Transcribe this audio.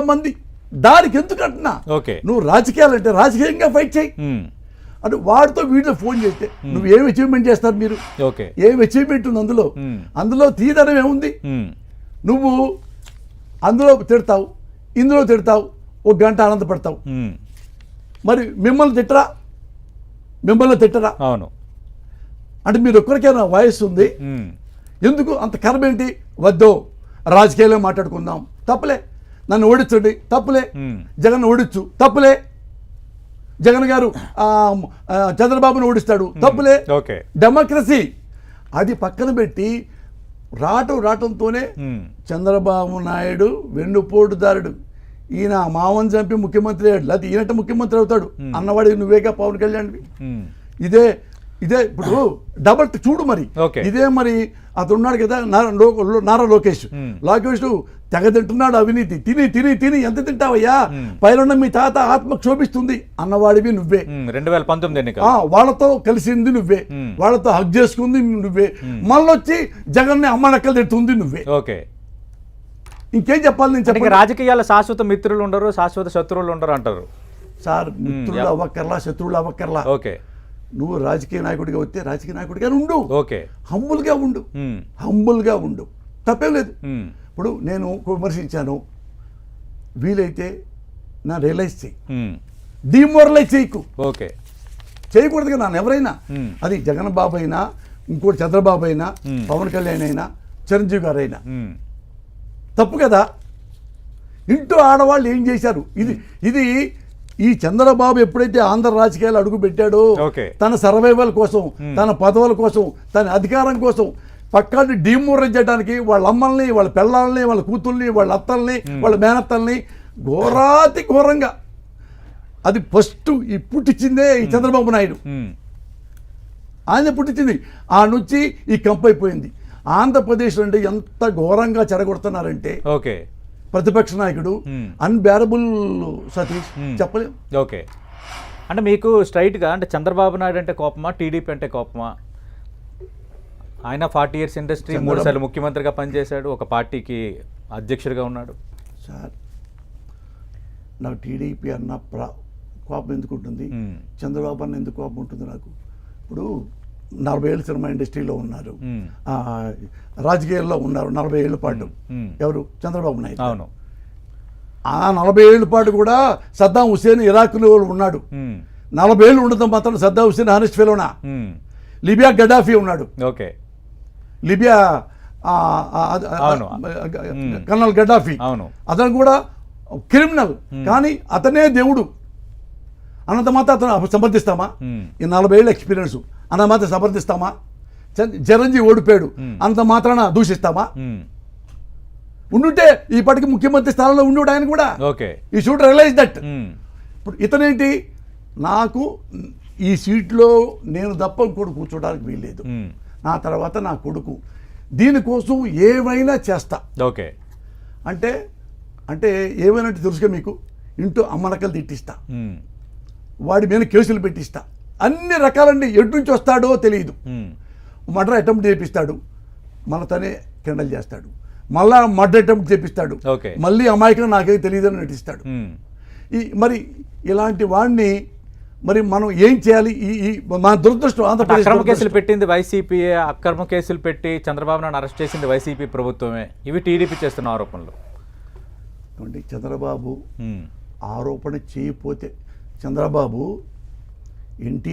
మంది దానికి ఎందుకు అంటున్నా? ఓకే. నువ్వు రాజకీయాలు అంటే రాజకీయంగా ఫైట్ చేయి. అంటే వాడితో వీడితో ఫోన్ చేస్తే నువ్వు ఏం అచీవ్మెంట్ చేస్తారు మీరు? ఏం అచీవ్మెంట్ ఉంది అందులో. అందులో తీదనం ఏముంది? నువ్వు అందులో తిడతావు ఇందులో తిడతావు ఒక గంట ఆనందపడతావు. మరి మిమ్మల్ని తిట్టరా? మిమ్మల్ని తిట్టరా? అవును. అంటే మీరు ఒక్కరికైనా వయస్సు ఉంది. ఎందుకు? అంత కర్మ ఏంటి? వద్దు. రాజకీయాల్లో మాట్లాడుకుందాం. తప్పులే. నన్ను ఓడించండి తప్పులే. జగన్ ఓడించు తప్పులే. జగన్ గారు చంద్రబాబును ఓడిస్తాడు తప్పులే. ఓకే. డెమోక్రసీ. అది పక్కన పెట్టి రావటం రావటంతోనే ఉమ్, చంద్రబాబు నాయుడు వెన్నుపోటుదారుడు. ఈయన మామని చంపి ముఖ్యమంత్రి అయ్యాడు లేకపోతే ఈయనట ముఖ్యమంత్రి అవుతాడు. అన్నవాడి నువ్వేగా పవన్ కళ్యాణ్వి. ఉమ్, ఇదే ఇదే ఇప్పుడు డబల్ చూడు మరి. ఇదే మరి అతను ఉన్నాడు కదా నారా లోకేష్. లోకేష్ తెగ తింటున్నాడు అవినీతి. తిని తిని తిని ఎంత తింటావయ్యా. పైన మీ తాత ఆత్మ క్షోభిస్తుంది అన్నవాడివి నువ్వే. రెండు వేల పంతొమ్మిది వాళ్ళతో కలిసింది నువ్వే. వాళ్ళతో హక్ చేసుకుంది నువ్వే. మళ్ళొచ్చి జగన్ని అమ్మనక్కలు తిడుతుంది నువ్వే. ఓకే. ఇంకేం చెప్పాలి నేను చెప్పండి? రాజకీయాల శాశ్వత మిత్రులు ఉండరు శాశ్వత శత్రువులు ఉండరు అంటారు. సార్ మిత్రులు యా. అవ్వక్కర్లా శత్రువులు అవ్వక్కర్లా. ఓకే. నువ్వు రాజకీయ నాయకుడిగా వస్తే రాజకీయ నాయకుడిగా ఉండు. ఓకే. హంబుల్గా ఉండు. హంబుల్గా ఉండు. తప్పేం లేదు. ఇప్పుడు నేను విమర్శించాను. వీలైతే నా రియలైజ్ చేయి డిమోరలైజ్ చేయకు ఓకే. చేయకూడదు కదా నన్ను ఎవరైనా. అది జగన్ బాబు అయినా ఇంకోటి చంద్రబాబు అయినా. పవన్ కళ్యాణ్ అయినా చిరంజీవి గారు అయినా. తప్పు కదా? ఇంటూ ఆడవాళ్ళు ఏం చేశారు? ఇది ఇది ఈ చంద్రబాబు ఎప్పుడైతే ఆంధ్ర రాజకీయాలు అడుగు పెట్టాడో. తన సర్వైవల్ కోసం తన పదవుల కోసం తన అధికారం కోసం పక్కన డిమోరలైజ్ చేయడానికి వాళ్ళ అమ్మల్ని వాళ్ళ పిల్లల్ని వాళ్ళ కూతుల్ని వాళ్ళ అత్తల్ని వాళ్ళ మేనత్తల్ని ఘోరాతి ఘోరంగా. అది ఫస్ట్ ఈ పుట్టించిందే ఈ చంద్రబాబు నాయుడు. ఆయన పుట్టించింది. ఆ నుంచి ఈ కంపు అయిపోయింది. ఆంధ్రప్రదేశ్ అంటే ఎంత ఘోరంగా చెడగొడుతున్నారంటే ఓకే. ప్రతిపక్ష నాయకుడు. అన్బేరబుల్ సతీష్. Hmm. చెప్పలేం. ఓకే. అంటే మీకు స్ట్రైట్గా అంటే చంద్రబాబు నాయుడు అంటే కోపమా టీడీపీ అంటే కోపమా? ఆయన ఫార్టీ ఇయర్స్ ఇండస్ట్రీ చంద్రబాబు- మూడు సార్లు ముఖ్యమంత్రిగా పనిచేశాడు ఒక పార్టీకి అధ్యక్షుడిగా ఉన్నాడు. సార్ నాకు టీడీపీ అన్న ప్రా కోపం ఎందుకు ఉంటుంది. చంద్రబాబు అన్న ఎందుకు కోపం ఉంటుంది నాకు? ఇప్పుడు నలభై ఏళ్ళు సినిమా ఇండస్ట్రీలో ఉన్నారు. రాజకీయాల్లో ఉన్నారు నలభై ఏళ్ళ పాటు. ఎవరు? చంద్రబాబు నాయుడు. అవును. ఆ నలభై ఏళ్ళ పాటు కూడా సద్దాం హుసేన్ ఇరాక్లో ఉన్నాడు. నలభై ఏళ్ళు ఉండటం మాత్రం సద్దాం హుసేన్ హానెస్ట్ ఫెలోనా? లిబియా గడాఫీ ఉన్నాడు. ఓకే. Libya colonel Gaddafi. అవును. అతను కూడా క్రిమినల్. కానీ అతనే దేవుడు. అన్నంత మాత్రం అతను సమర్థిస్తామా ఈ నలభై ఏళ్ళ ఎక్స్పీరియన్స్ అన్న మాత్రం సమర్థిస్తామా చిరంజీవి ఓడిపోయాడు. అంత మాత్రాన దూషిస్తామా? ఉండుంటే ఈ పాటికి ముఖ్యమంత్రి స్థానంలో ఉండు ఆయన కూడా. ఓకే. ఈ షూట్ రియలైజ్ దట్ ఇప్పుడు ఇతనేంటి? నాకు ఈ సీట్లో నేను తప్ప ఇంకోటి కూర్చోడానికి వీల్లేదు. నా తర్వాత నా కొడుకు. దీనికోసం ఏమైనా చేస్తా. ఓకే. అంటే అంటే ఏమైనా తెలుసుగా మీకు. ఇంటూ అమ్మనకలు తిట్టిస్తా. వాడి మీద కేసులు పెట్టిస్తా. అన్ని రకాలండి ఎటు నుంచి వస్తాడో తెలియదు. మర్డర్ అటెంప్ట్ చేపిస్తాడు. మళ్ళీ తనే కిండల్ చేస్తాడు. మళ్ళా మర్డర్ అటెంప్ట్ చేపిస్తాడు. ఓకే. మళ్ళీ అమాయకం నాకేం తెలియదని నటిస్తాడు. ఈ మరి ఇలాంటి వాడిని మరి మనం ఏం చేయాలి? ఈ మన దురదృష్టం ఆంధ్రప్రదేశ్ అక్రమ కేసులు. పెట్టింది వైసీపీ అక్రమ కేసులు పెట్టి చంద్రబాబు నాయుడు అరెస్ట్ చేసింది వైసీపీ ప్రభుత్వమే. ఇవి టీడీపీ చేస్తున్న ఆరోపణలు. చంద్రబాబు ఆరోపణ చేయకపోతే చంద్రబాబు ఎన్టీ